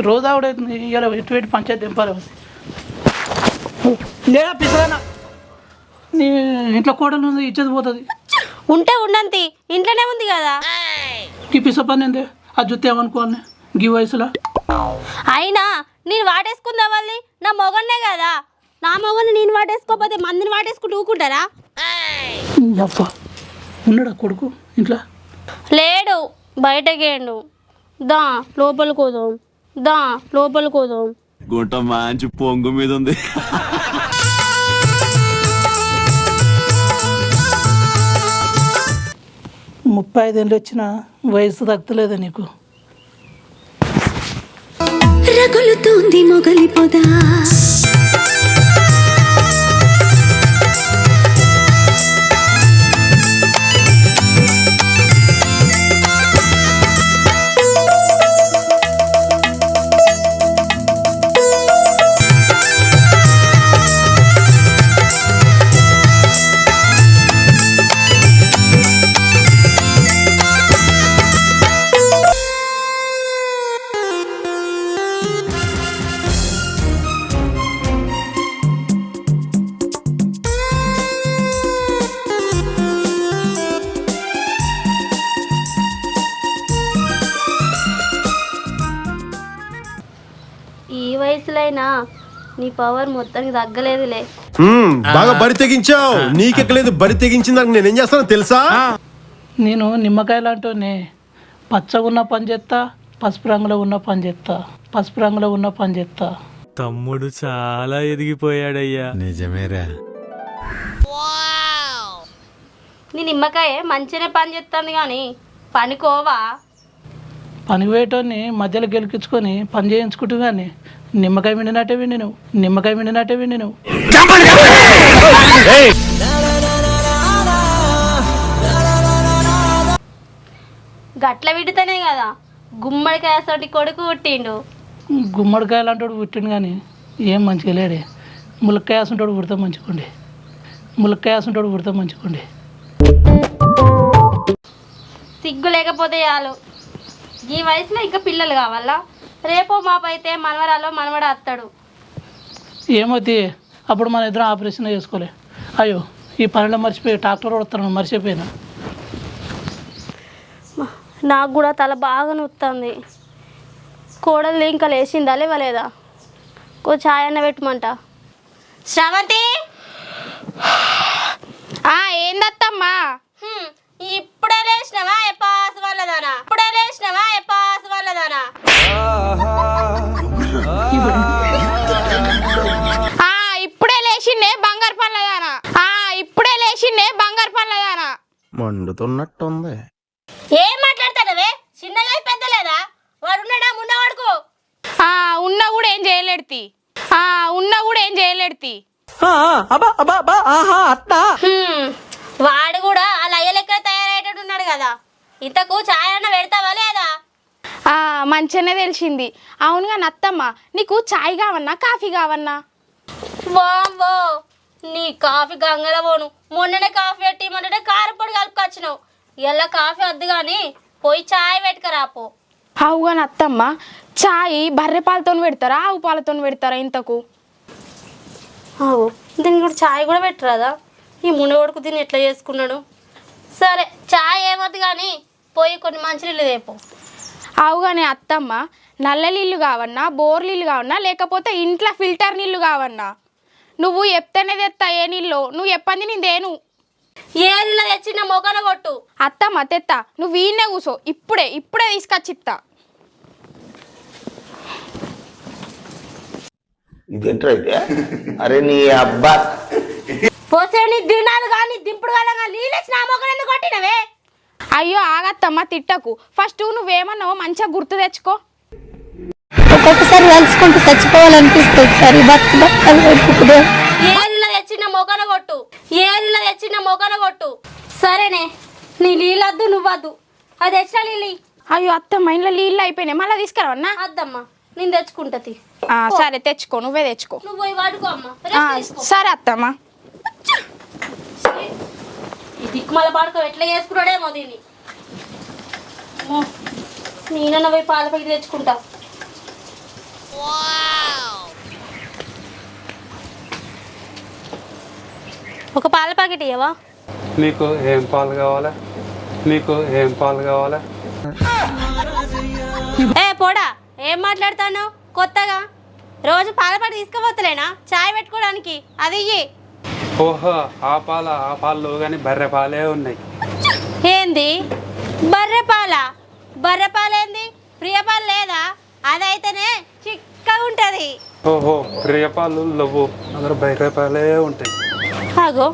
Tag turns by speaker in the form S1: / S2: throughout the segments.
S1: ఈ రోజు ఆవిడైతుంది ఇలా ఎటు పెట్టి పంచాయతీ దింపాలి లేదా పిసరానా నీ ఇంట్లో కోడలు ఉంది ఇచ్చేది పోతుంది.
S2: ఉంటే ఉండంతి ఇంట్లోనే ఉంది కదా.
S1: ఈ పిస పని ఏంది? ఆ జుత్తు ఏమనుకోవాలి గీ వయసులో.
S2: అయినా నేను వాటేసుకుందా వాళ్ళని? నా మొగన్నే కదా. నా మొగన్ని నేను వాటేసుకోకపోతే మందిని వాటేసుకుంటూ ఊకుంటారా
S1: అబ్బా ఉన్నాడా కొడుకు ఇంట్లో?
S2: లేడు బయటకేండు. దా లోపల కోదాం దా లోపల కోదాం
S3: గుంట మంచి పొంగు మీద ఉంది.
S1: ముప్పై ఐదేళ్ళు వచ్చిన వయసు తగ్గలేదా నీకు.
S4: రగులుతోంది మొగలి పొద.
S2: నీ పవర్ మొత్తానికి తగ్గలేదులే.
S5: బాగా బరి తెగించావు. నీకెక్కలేదు బరి తెగించిందానికి నేనేం చేస్తానో తెలుసా?
S1: నేను నిమ్మకాయ లాంటి పచ్చగా ఉన్న పని చేస్తా పసుపు రంగులో ఉన్న పని చేస్తా పసుపు రంగులో ఉన్న పని చేస్తా
S6: తమ్ముడు చాలా ఎదిగిపోయాడయ్యా.
S7: నిజమేరా.
S2: నీ నిమ్మకాయ మంచిగానే పని చేస్తుంది కానీ పనికోవా?
S1: పనికి పోయేటోని మధ్యలో గెలిపించుకొని పని చేయించుకుంటూ కానీ నిమ్మకాయ విండినట్టే విండి నువ్వు నిమ్మకాయ విండినట్టే విండి నువ్వు
S2: గట్ల విడితేనే కదా గుమ్మడికాయ అసలు కొడుకు పుట్టిండు.
S1: గుమ్మడికాయ లాంటి పుట్టిండు కానీ ఏం మంచిగా లేడే. ములక్కాయ వేసుంటాడు పుడితే మంచిగుండి. ములక్కాయ వేసుంటాడు పుడితే మంచిగుండి.
S2: సిగ్గు లేకపోతే చాలు. ఈ వయసులో ఇంకా పిల్లలు కావాలా? రేపో మాపైతే మనవరాలో మనవడ అత్తాడు.
S1: ఏమవుతుంది అప్పుడు మన ఇద్దరం ఆపరేషన్ చేసుకోలే. అయ్యో ఈ పనిలో మర్చిపోయి డాక్టర్ వస్తాను మర్చిపోయినా.
S2: నాకు కూడా తల బాగా నొత్తుంది. కోడలు ఇంకా లేచిందా లేవలేదా? కో ఛాయ్ అన్న పెట్టమంట. శ్రవంతి?
S8: ఆ ఏందత్తమ్మా?
S2: ఇప్పుడే లేచినవా? ఎపాస్ వాళ్ళదానా ఇప్పుడే లేచినవా? ఎపాస్ వాళ్ళదానా
S8: ఆ ఇప్పుడే లేచిండే బంగారు పనులదానా ఆ ఇప్పుడే లేచిండే బంగారు పనులదానా
S7: మండుతున్నట్టుంది.
S2: ఏం మాట్లాడతాడవే చిన్నగా పెద్దలేదా వాడు ఉన్నాడా? మున్నవాడుకో
S8: ఆ ఉన్నా కూడా ఏం చేయలేడుతి. ఆ ఉన్నా కూడా ఏం చేయలేడుతి.
S2: హ్మ్, వాడు కూడా అలా అయ్య ఉన్నాడు కదా? ఇంతకు ఛాయ్ అన్న పెడతావా లేదా?
S8: ఆ మంచిగానే తెలిసింది. అవునుగా నత్తమ్మ నీకు చాయ్ కావన్నా కాఫీ కావన్నా?
S2: వామ్మో నీ కాఫీ గంగల పోను. మొన్ననే కాఫీ పెట్టి మొన్ననే కారపొడి కలుపుకొచ్చినావు. ఇలా కాఫీ వద్దు కానీ పోయి ఛాయ్ పెట్టుకరాపో
S8: అవుగా నత్తమ్మ చాయ్ బర్రె పాలతో పెడతారా ఆవు పాలతో పెడతారా ఇంతకు?
S2: అవు దీనికి కూడా ఛాయ్ కూడా పెట్టరాదా? ఈ మునగొడుకు దీన్ని ఎట్లా చేసుకున్నాడు? సరే ఛాయ్ ఏమొద్దు కానీ పోయి కొన్ని మంచినీళ్ళు తేపో
S8: అవుగానే అత్తమ్మ నల్ల నీళ్ళు కావన్నా బోర్ నీళ్ళు కావన్నా లేకపోతే ఇంట్లో ఫిల్టర్ నీళ్ళు కావన్నా. నువ్వు చెప్తేనే తెస్తా ఏ నీళ్ళు నువ్వు చెప్పంది నేను దేను
S2: ఏ నీళ్ళు తెచ్చిన మొగన కొట్టు.
S8: అత్తమ్మ తెత్తా నువ్వు వీణే కూసో ఇప్పుడే ఇప్పుడే తీసుకొచ్చిత్తా.
S9: ఇదేంట్రా అయితే అరే నీ అబ్బా.
S2: పోసే నీ దినాలు కానీ దింపుడు కాలంగా నీళ్ళు వచ్చిన ఆ మొగను ఎందుకు కొట్టినవే?
S8: అయ్యో ఆగత్తమ్మ తిట్టకు. ఫస్ట్ నువ్వేమన్నావో మంచిగా గుర్తు తెచ్చుకో.
S4: ఒక్కొక్కసారి తలుచుకుంటూ చచ్చిపోవాలనిపిస్తుంది సరే బతుకు బతకాలి బతుకుదే
S2: ఏ నీళ్ళు తెచ్చిన మొగన కొట్టు. ఏ నీళ్ళు తెచ్చిన మొగన కొట్టు. సరేనే నీ నీళ్ళొద్దు నువ్వద్దు. అది తెచ్చిన నీళ్ళు
S8: అయ్యో అత్తమ్మ ఇంట్లో నీళ్ళు అయిపోయినాయి. మళ్ళీ తీసుకురావన్నా
S2: అద్దమ్మా నేను తెచ్చుకుంటది
S8: ఆ, సరే తెచ్చుకో నువ్వే తెచ్చుకో.
S2: నువ్వు పోయి వాడుకో అమ్మ.
S8: సరే అత్తమ్మ.
S2: ఈ దిక్కుమల పాడుకో ఎట్లా చేసుకున్నాడేమో దీన్ని? అమ్మో, నేనన్న పోయి పాల ప్యాకెట్ తెచ్చుకుంటా. ఒక పాల ప్యాకెట్ ఇవ్వవా
S10: మీకు ఏం పాలు కావాలా? మీకు ఏం పాలు కావాలా?
S2: ఏ పోడా ఏం మాట్లాడతాను కొత్తగా? రోజు పాల ప్యాకెట్ తీసుకుపోతలేనా? చాయ్ పెట్టుకోవడానికి? అది ఇయ్యి.
S10: ఓహో ఆ పాల ఆ పాలు కానీ బర్రె పాలే ఉన్నాయి.
S2: ఏంది? బర్రె పాల? బర్రె పాలేంది? ప్రియపాలు లేదా? అదైతేనే చిక్కగా ఉంటుంది.
S10: ఓహో ప్రియ పాలు లవ్వు. అందరూ బర్రె పాలే ఉంటాయి.
S2: ఆగో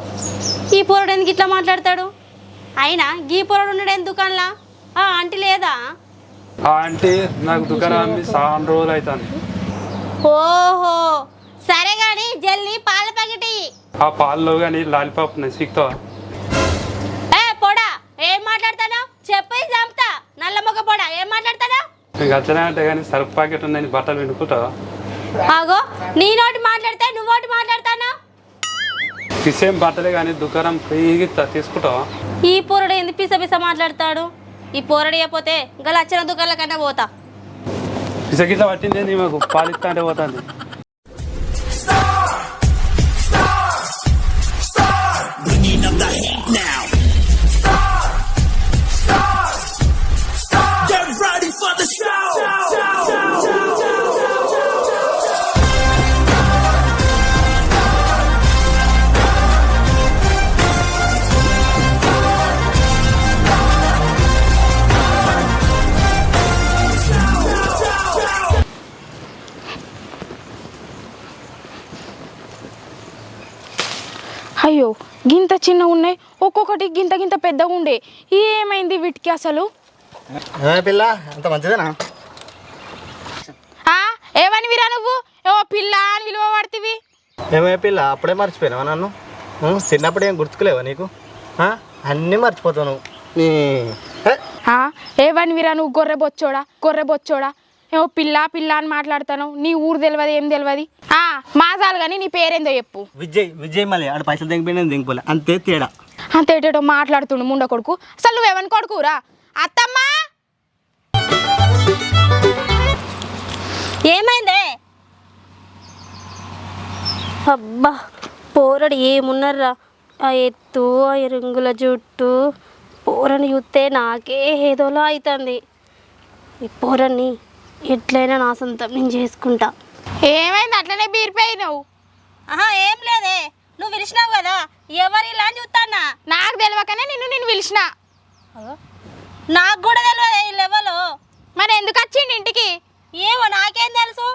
S2: ఈ పోరడు ఎందుకు ఇట్లా మాట్లాడతాడు? అయినా గీ పోరడు ఉన్నాడు దుకాణంలా? ఆ ఆంటీ లేదా?
S10: ఆ ఆంటీ నాకు దుకాణం చాలా రోజులు అవుతుంది
S2: ఓహో సరే కానీ జల్లి పాల ప్యాకెట్ ఇయ్యి.
S10: ఆ పాలలో కానీ లాలిపాప్ ఉన్నాయి సిక్తావా
S2: ఏ పోడా ఏం మాట్లాడతాను చెప్పి చంపుతా. నల్ల మొగ పోడా ఏం మాట్లాడతాను
S10: నీకు అట్లనే అంటే కానీ సరుకు ప్యాకెట్ ఉందని బట్టలు వినుకుంటావా
S2: ఆగో నీ నోటి మాట్లాడితే నువ్వోటి మాట్లాడతాను
S10: సేమ్ బట్టలే కానీ దుకాణం ఫ్రీగా తీసుకుంటావా
S2: ఈ పోరడు ఎందుకు పిస పిస మాట్లాడతాడు? ఈ పోరడు అయిపోతే గల వచ్చిన దుకాణాల కన్నా పోతా.
S10: పిసగిట్ల పట్టిందే నీ మాకు పాలిస్తా అంటే పోతుంది.
S8: అయ్యో గింత చిన్న ఉన్నాయి ఒక్కొక్కటి గింత గింత పెద్దగా ఉండే. ఏమైంది వీటికి అసలు?
S7: పిల్ల అంత మంచిదేనా?
S8: ఆ ఏమని విరా నువ్వు? ఏవో పిల్ల అని విలువ పడుతుంది
S7: ఏమే పిల్ల అప్పుడే మర్చిపోయినావా నన్ను? చిన్నప్పుడు ఏం గుర్తుకులేవా నీకు? అన్నీ మర్చిపోతావు నువ్వు.
S8: ఏవని విరా నువ్వు గొర్రె బొచ్చోడా గొర్రె బొచ్చోడా? ఏవో పిల్ల పిల్ల అని మాట్లాడతాను? నీ ఊరు తెలియదు ఏం తెలియదు ఆ మాసాలు కానీ నీ పేరేందో చెప్పు.
S7: విజయ్ విజయ్ మళ్ళీ ఆడ పైసలు దిగిపోయినా దిగిపోలే అంతే తేడా.
S8: అంత ఏటేటో మాట్లాడుతుండు ముండ కొడుకు. అసలు నువ్వేమని కొడుకురా? అత్తమ్మా!
S2: ఏమైందే? అబ్బా పోరడు ఏమున్నారా ఆ ఎత్తు ఆ ఎరుంగుల జుట్టు పోరని చూస్తే నాకే ఏదోలా అవుతుంది ఈ పోరని ఎట్లయినా నా సొంతం నేను చేసుకుంటా.
S8: ఏమైంది? అట్లనే బీరిపోయినావు?
S2: ఆహా ఏం లేదే. నువ్వు పిలిచినావు కదా. ఎవరు ఇలా అని చూస్తానా
S8: నాకు తెలియకనే నిన్ను నేను పిలిచిన.
S2: నాకు కూడా తెలియదు ఈ లెవెల్.
S8: మరి ఎందుకు వచ్చిండి ఇంటికి?
S2: ఏమో నాకేం తెలుసు?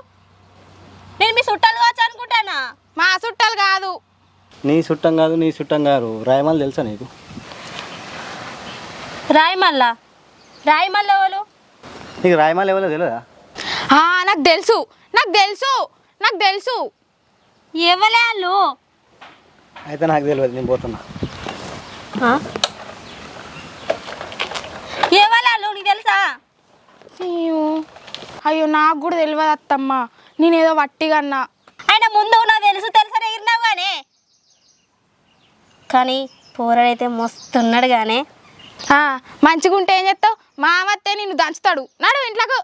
S2: నేను మీ చుట్టాలు కావచ్చు అనుకుంటానా?
S8: మా చుట్టాలు కాదు.
S7: నీ చుట్టం కాదు నీ చుట్టం కాదు. రాయమాలు తెలుసా నీకు?
S2: రాయమల్ల? రాయమల్ల ఎవరు?
S7: నీకు రాయమాలు ఎవరో తెలియదా
S8: నాకు తెలుసు. నాకు తెలుసు. నాకు తెలుసు.
S2: ఎవలే వాళ్ళు?
S7: అయితే నాకు తెలియదు నేను పోతున్నా.
S2: ఎవలే వాళ్ళు? నీకు తెలుసా?
S8: అయ్యో. అయ్యో నాకు కూడా తెలియదు అత్తమ్మ. నేనేదో వట్టిగా అన్నా.
S2: ఆయన ముందు నాకు తెలుసు తెలుసని ఎగిరినావు కానీ కానీ పోరడైతే మస్తున్నాడు కానీ
S8: మంచిగా ఉంటే ఏం చేస్తావు? మా అమ్మత్తే నిన్ను దంచుతాడు. నడు ఇంట్లోకు.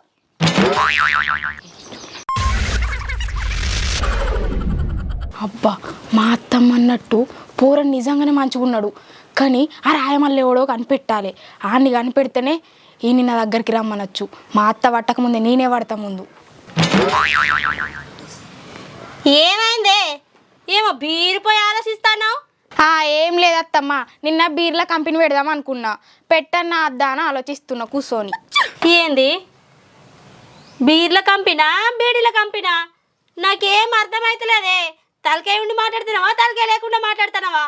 S8: అబ్బా మా అత్తమ్మ అన్నట్టు పూర నిజంగానే మంచిగా ఉన్నాడు. కానీ ఆ రాయమల్లి ఎవడో కనిపెట్టాలి. ఆన్ని కనిపెడితేనే ఈయన నా దగ్గరికి రమ్మనొచ్చు. మా అత్త పట్టక ముందే నేనే పడతా ముందు.
S2: ఏమైందే? ఏమో బీరిపోయి ఆలోచిస్తాను
S8: ఆ, ఏం లేదత్తమ్మ నిన్న బీర్ల కంపెనీ పెడదాం అనుకున్నా. పెట్టన్నా అద్దా అని ఆలోచిస్తున్నా కూర్చొని
S2: ఏంది? బీర్ల కంపినా బీడీల కంపినా? నాకేం అర్థమైతలేదే. తలకాయ ఉండి మాట్లాడుతున్నావా తలకాయ లేకుండా మాట్లాడుతున్నావా?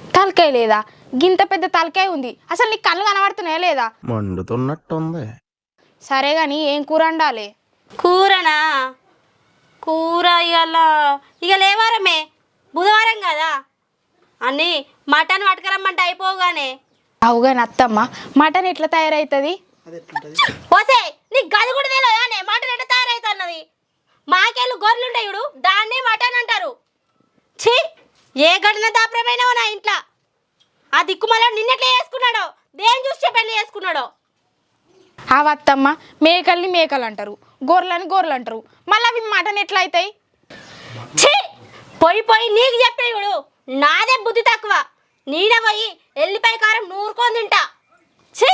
S8: తలకాయ లేదా? గింత పెద్ద తలకాయ ఉంది. అసలు నీకు కళ్ళు కనబడుతున్నాయా లేదా?
S7: మండుతున్నట్టుంది.
S8: సరే కానీ ఏం కూర వండాలి?
S2: కూరనా? కూర ఇవాళ ఇక లేవారమే బుధవారం కదా? అన్నీ మటన్ పట్టుకురమ్మంటే అయిపోగానే
S8: అవుగాని అత్తమ్మ మటన్ ఎట్లా తయారవుతుంది
S2: ఓసే నీకు గది కూడా తెలియదానే మటన్ ఎట్లా తయారైతున్నది? మాకేళ్ళు గొర్రెలుంటాయి చూడు దాన్నే మటన్ అంటారు. ఛీ ఏ ఘటన దాపరమైనవో నా ఇంట్లో. ఆ దిక్కుమల నిన్నట్లే చేసుకున్నాడో దేని చూసి పెళ్ళి చేసుకున్నాడో?
S8: ఆ వత్తమ్మ మేకల్ని మేకలు అంటారు గొర్రెలని గొర్రెలు అంటారు మళ్ళీ అవి మటన్ ఎట్లా అవుతాయి
S2: ఛీ పోయి పోయి నీకు చెప్పే చూడు నాదే బుద్ధి తక్కువ. నేనే పోయి ఎల్లిపాయ కారం నూరుకొని తింటా. ఛీ.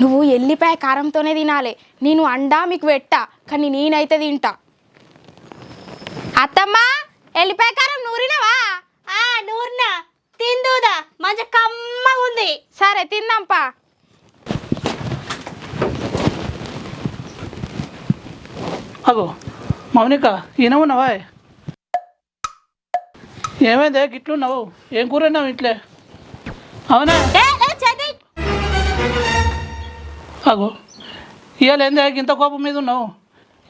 S8: నువ్వు ఎల్లిపాయ కారంతోనే తినాలి. నేను అండా మీకు పెట్టా కానీ నేనైతే తింటా. అత్తమ్మ ఎల్లిపాయ కారం నూరినవా?
S2: ఆ నూరినా. తిందుదా మంచి కమ్మగా ఉంది.
S8: సరే తిందాంపా
S1: అగో మౌనిక ఈయనవున్నావా ఏమైందే గిట్లున్నావు? ఏం కూర ఉన్నావు ఇంట్లో? అవునా? అగో ఇవాళ ఏందే ఇంత కోపం మీద ఉన్నావు?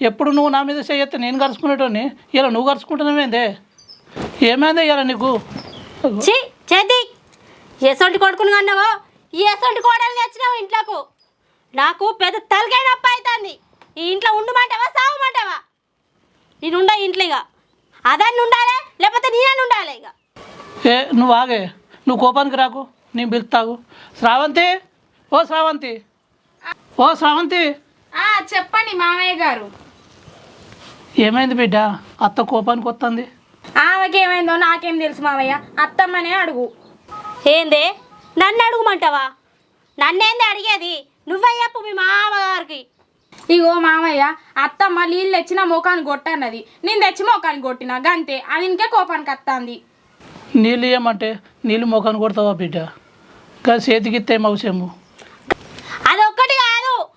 S1: ఎప్పుడు నువ్వు నా మీద చేయొత్తే నేను కరుచుకునేటోని ఇలా నువ్వు కరుచుకుంటున్నావేందే ఏమైందే ఇవాళ నీకు?
S2: చేతి. ఎసొంటి కొడుకుని కన్నావో? ఈ ఎసొంటి కోడలు తెచ్చినావు ఇంట్లోకు? నాకు పెద్ద తలకాయ నొప్పి అవుతుంది ఈ ఇంట్లో ఉండమంటావా సావమంటావా? నేను ఉండ ఇంట్లో ఇక అదాన్ని ఉండాలి లేకపోతే నేనని ఉండాలి ఇక
S1: ఏ నువ్వు ఆగే. నువ్వు కోపానికి రాకు నేను పిలుస్తాగు. శ్రావంతి! ఓ శ్రావంతి. ఓ శ్రావంతి.
S8: చెప్పండి మామయ్య గారు.
S1: ఏమైంది బిడ్డ? అత్త కోపానికి వస్తుంది
S8: ఆమెకి ఏమైందో నాకేం తెలుసు మామయ్య. అత్తమ్మనే అడుగు.
S2: ఏందే? నన్ను అడుగుమంటావా? నన్నేంది అడిగేది? నువ్వే చెప్పు మీ మామగారికి.
S8: ఇగో మామయ్య అత్తమ్మ నీళ్ళు తెచ్చిన మోకాన్ని కొట్టన్నది. నేను తెచ్చి మోకాన్ని కొట్టిన గంతే. అది ఇంకే కోపానికి వస్తుంది
S1: నీళ్ళు ఇవ్వమంటే నీళ్ళు మొఖాన్ని కొడతావా బిడ్డ? ఇంకా చేతికిస్తే మౌసేము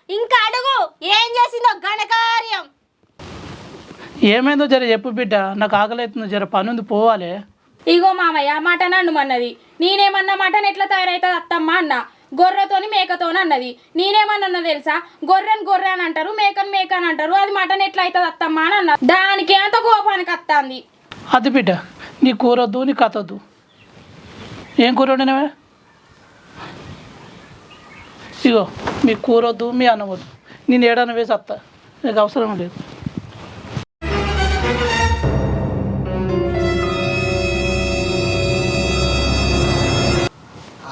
S2: ఇంకా అడుగు ఏం చేసిందో ఘనకార్యం.
S1: ఏమైందో జర చెప్పు బిడ్డ నాకు ఆకలి అవుతుంది జర పని ఉంది పోవాలి.
S8: ఇగో మామయ్య మటన్ అండుమన్నది నేనేమన్నా మటన్ ఎట్లా తయారవుతుంది అత్తమ్మ అన్న. గొర్రెతోని మేకతోని అన్నది. నేనేమన్నా తెలుసా? గొర్రెని గొర్రె అని అంటారు మేకని మేక అని అంటారు. అది మటన్ ఎట్లా అవుతుంది అత్తమ్మ అని అన్న దానికి ఎంత కోపానికి వస్తుంది
S1: అది బిడ్డ నీ కూర వద్దు నీ కథ వద్దు ఏం కూర వండినవే? ఇగో మీ కూర వద్దు మీ అన్నం వద్దు నేను ఏడన్న వేసి వస్తా నీకు అవసరం లేదు.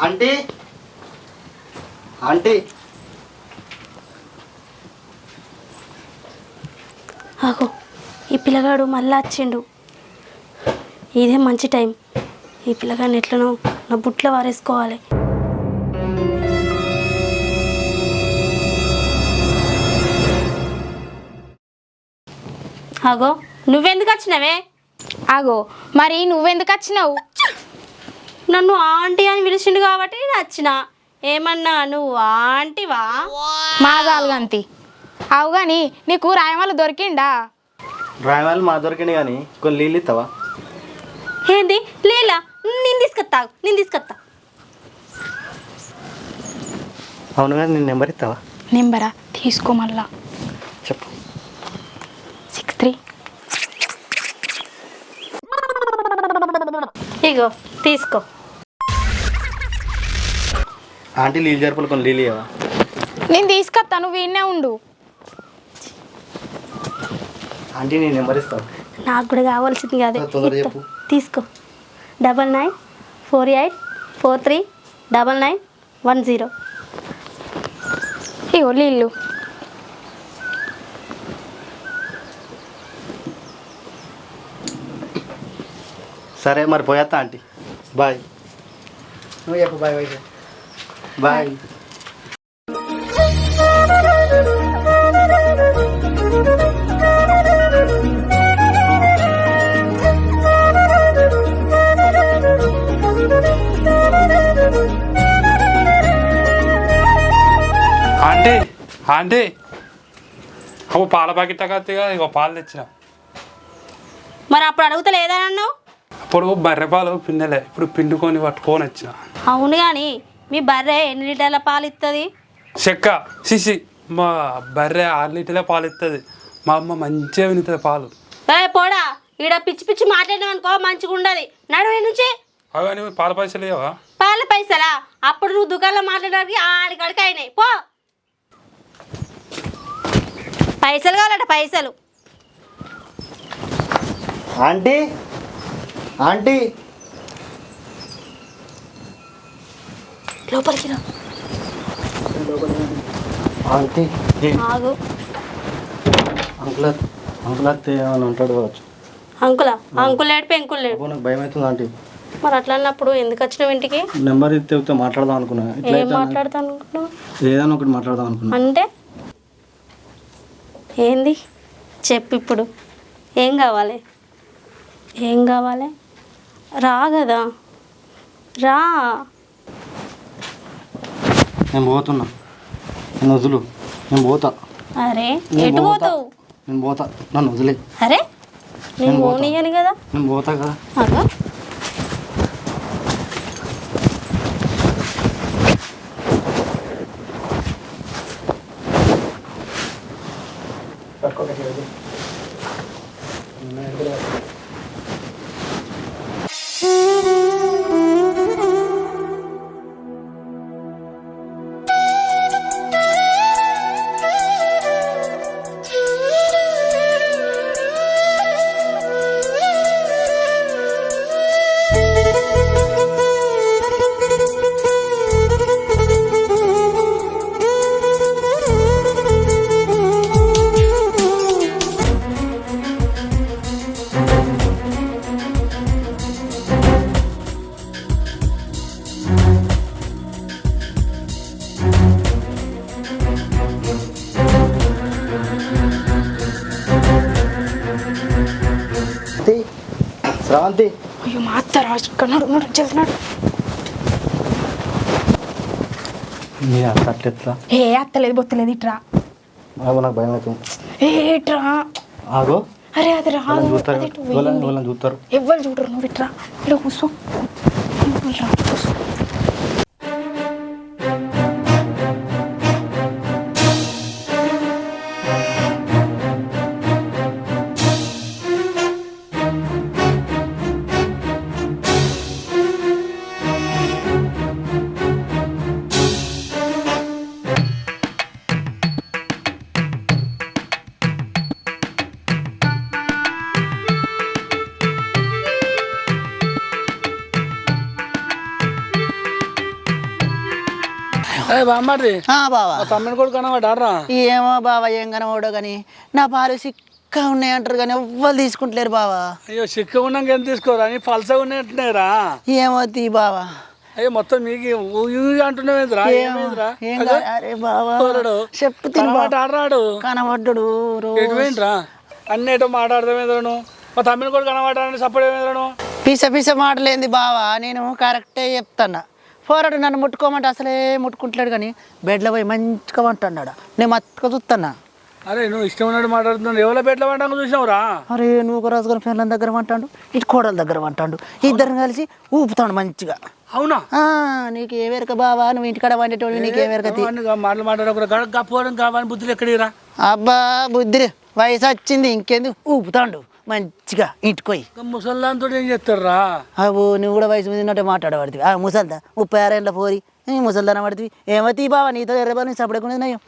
S7: ఆంటీ. ఆంటీ.
S2: ఆగో. ఈ పిల్లగాడు మళ్ళా వచ్చిండు ఇదే మంచి టైం. ఈ పిల్లగాడిని ఎట్లనో నా బుట్లో వారేసుకోవాలి. ఆగో నువ్వెందుకు వచ్చినావే?
S8: ఆగో మరి నువ్వెందుకు వచ్చినావు?
S2: నన్ను ఆంటీ అని పిలిచిండు కాబట్టి నేను వచ్చిన. ఏమన్నా నువ్వు ఆంటీవా?
S8: మాగాలుగంతి అవు కానీ నీకు రాయమల్లు దొరికిండా?
S7: డ్రామాలు మా దొరికింది కానీ కొన్ని నీళ్ళు ఇస్తావా
S2: ఏంది? లేలా? నేను తీసుకొస్తా నేను తీసుకొస్తా
S7: అవును కానీ నేను నెంబర్ ఇస్తావా
S8: నెంబరా? తీసుకో మళ్ళా.
S7: చెప్పు.
S8: త్రీ.
S2: ఇగో తీసుకో.
S7: ఆంటీ నీళ్ళు జరుపులు కొన్ని నీళ్ళు ఇవ్వవా
S8: నేను తీసుకొస్తా నువ్వు ఈయనే ఉండు.
S7: ఆంటీ నేను నెంబర్ ఇస్తావా
S2: నాకు కూడా కావాల్సింది అదే.
S7: తొందరగా
S2: ఇత్తా.
S7: చెప్పు.
S2: తీసుకో. Double nine four eight four three double nine one zero.
S8: ఇగో నీళ్ళు.
S7: సరే మరి పోయేస్తా ఆంటీ. బాయ్. నువ్వు చెప్పు bye bye bye.
S10: Aunty aunty. అప్పుడు పాల ప్యాకెట్ కత్తిగా ఇగో పాలు తెచ్చిన.
S2: మరి అప్పుడు అడుగుతలేదా అన్నావు
S10: అప్పుడు బర్రె పాలు పిండలే. ఇప్పుడు పిండుకొని పట్టుకొని వచ్చిన.
S2: అవును కానీ మీ బర్రె ఎన్ని లీటర్ల పాలు ఇస్తుంది
S10: చెక్క. సిసి మా బర్రె ఆరు లీటర్లే పాలు ఇస్తుంది మా అమ్మ మంచిగా వినుతుంది పాలు.
S2: పోడా. ఈడ పిచ్చి పిచ్చి మాట్లాడినావు అనుకో మంచిగా ఉండదు. నడు నుంచి.
S10: అవన్నీ పాల పైసలు ఇవ్వవా
S2: పాల పైసలా? అప్పుడు నువ్వు దుకాణంలో మాట్లాడడానికి ఆడికాడికి అయినాయి. పో. పైసలు కావాలట పైసలు.
S7: Aunty aunty.
S2: లోపలికి రా.
S7: ఆంటీ
S2: ఆగు.
S7: అంకుల్ అంకుల్ అత్తే ఏమైనా ఉంటాడు కావచ్చు?
S2: అంకులా? అంకుల్ లేడు పెంకులు లేడు.
S7: నాకు భయం అవుతుంది ఆంటీ.
S2: మరి అట్లా అన్నప్పుడు ఎందుకు వచ్చినావు ఇంటికి?
S7: నెంబర్ ఇస్తే మాట్లాడదాం అనుకున్నా. ఇట్లా
S2: ఏం మాట్లాడతాను అనుకుంటున్నావు
S7: ఏదైనా ఒకటి మాట్లాడదాం అనుకున్నా.
S2: అంటే? ఏంది? చెప్పు ఇప్పుడు. ఏం కావాలి? ఏం కావాలి? రా కదా. రా.
S7: నేను పోతున్నా. నేను వదులు. నేను పోతా.
S2: అరే
S7: నేను
S2: ఎటు
S7: పోతా.
S2: పోతావు?
S7: నేను పోతా. నన్ను వదిలే.
S2: అరే నేను
S7: నేను పోతా.
S2: పోనీయను కదా.
S7: నేను పోతా కదా.
S2: అగో
S8: మా అత్త రాసుకున్నాడు ఉన్నాడు చేస్తున్నాడు
S7: నీ అత్త అట్లా ఎట్లా
S8: ఏ అత్తలేదు బొత్తలేదు ఇట్రా
S7: ఆగో నాకు భయం అవుతుంది
S8: ఏ ఇట్రా
S7: ఆగో
S8: అరే అది రాదు
S7: చూస్తారు
S8: ఎవ్వరు చూడరు నువ్వు ఇట్రా ఇక్కడ కూర్చో
S11: ఏ బామ్మారి
S12: బావా.
S11: తమ్మిని కూడా కనబడ్డారా
S12: ఏమో బావా ఏం కనబడో కానీ నా పాలు సిక్క ఉన్నాయి అంటారు కానీ ఎవ్వరు తీసుకుంటలేరు బావా.
S11: అయ్యో చిక్క ఉన్నాక ఎంత తీసుకోరా? అని పలసగా ఉన్నట్టున్నారా
S12: ఏమో తీ బావా.
S11: అయ్యో మొత్తం మీకు పోరడు.
S12: చెప్పు.
S11: కనబడ్డ ఆడరాడు
S12: కనబడ్డాడు
S11: ఎటు పోయిండ్రా? అన్ని ఏటో మాట్లాడదామేంద్రను మా తమ్మిని కూడా కనబడాలని సపోర్ట్ ఏమేంద్రను
S12: పిస పిస మాటలేంది బావా. నేను కరెక్టే చెప్తాను పోరాడు నన్ను ముట్టుకోమంటే అసలే ముట్టుకుంటలేడు కానీ బెడ్లో పోయి మంచిగా అంటున్నాడు నేను మత్తుగా చూస్తున్నా.
S11: అరే నువ్వు ఇష్టం ఉన్నట్టు మాట్లాడుతున్నావు. ఎవరో పెట్ల పడ్డాక చూసినావురా?
S12: అరే నువ్వు ఒక రోజు పిల్లల దగ్గర అంటాడు ఇటు కోడల దగ్గర అంటాడు ఇద్దరు కలిసి ఊపుతాడు మంచిగా.
S11: అవునా?
S12: నీకు ఏ వేరక బావా? నువ్వు ఇంటికాడ వండేటోడు నీకు ఏ వేరక
S11: మాటలు మాట్లాడకుండా గప్పోవడం కావాలని బుద్ధులు ఎక్కడిరా?
S12: అబ్బా బుద్ధి వయసు వచ్చింది ఇంకెందుకు? ఊపుతాండు. మంచిగా ఇంటికి
S11: ముసల్దాంతో ఏం చేస్తారా
S12: అవు నువ్వు కూడా వయసు మీద ఉన్నట్టే మాట్లాడబడుతుంది ఆ ముసల్దా ముప్పై ఆరేళ్ళ పోరి. ముసల్దాన పడుతుంది ఏమవుతుంది బావా నీతో ఎర్రబాని సపడకుండా నయం.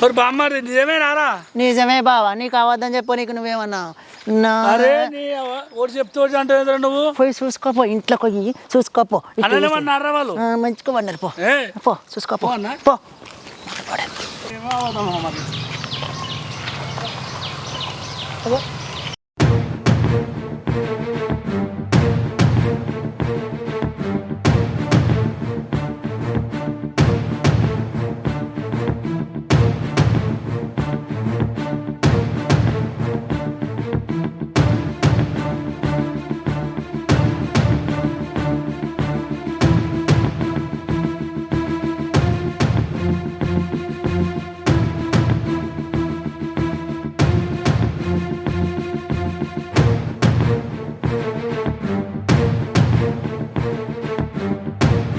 S11: మరి బామ్మారి నిజమే
S12: బావా నీకు అవద్దని చెప్పు నీకు నువ్వేమన్నా
S11: అరే చెప్తూ అంటే నువ్వు?
S12: పోయి చూసుకోపో ఇంట్లో పోయి చూసుకోపో.
S11: అన్నారా వాళ్ళు?
S12: పో. పో చూసుకోపో.
S11: పో. ఏమో